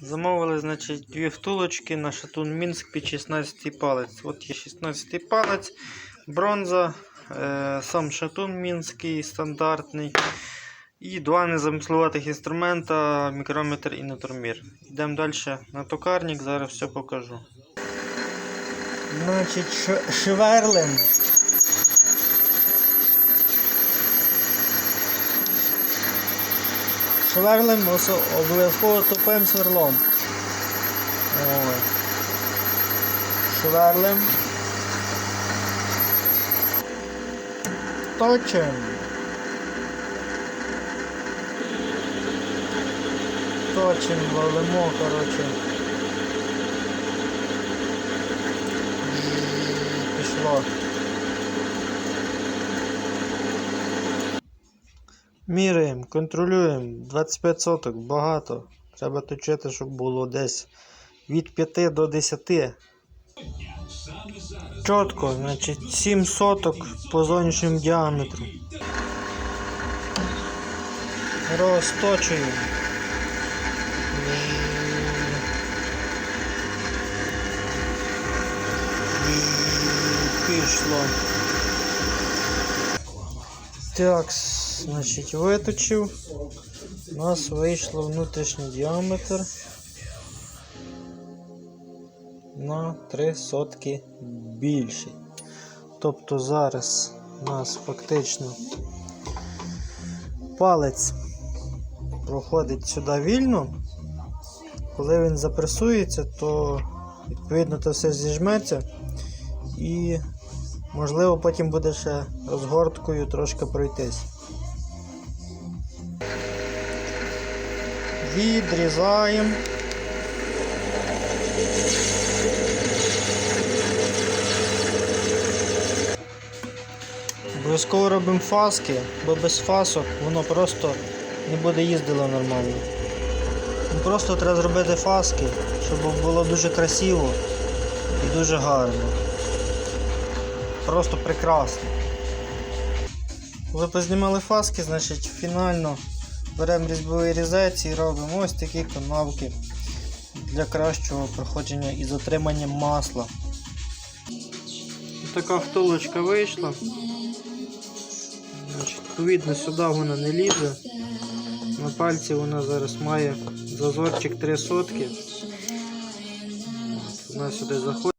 Замовили, значить, дві втулочки на шатун Мінськ під 16 палець. От є 16 палець, бронза, е, сам шатун мінський стандартний. І два незамисловатих інструмента, мікрометр і натурмір. Йдемо далі на токарник, зараз все покажу. Значить, ш- осо- обов'язково тупим сверлом. Шверлим. Точим. Точим, валимо, коротше. Пішло. Міряємо, контролюємо. 25 соток, багато. Треба точити, щоб було десь від 5 до 10. Чітко, значить 7 соток по зовнішньому діаметру. Розточуємо. Пішло. Так, значить, виточив. У нас вийшло внутрішній діаметр на 3 сотки більший. Тобто зараз у нас фактично палець проходить сюди вільно. Коли він запресується, то відповідно то все зіжметься і можливо потім буде ще розгорткою трошки пройтись. Відрізаємо. Обов'язково робимо фаски, бо без фасок воно просто не буде їздило нормально. Ну, Просто треба зробити фаски, щоб було дуже красиво і дуже гарно. Просто прекрасно. Коли познімали фаски, значить фінально беремо різьбовий різець і робимо ось такі канавки для кращого проходження і затримання масла. Така втулочка вийшла. Відповідно, сюди вона не лізе. На пальці вона зараз має зазорчик 3 сотки. Вона сюди заходить.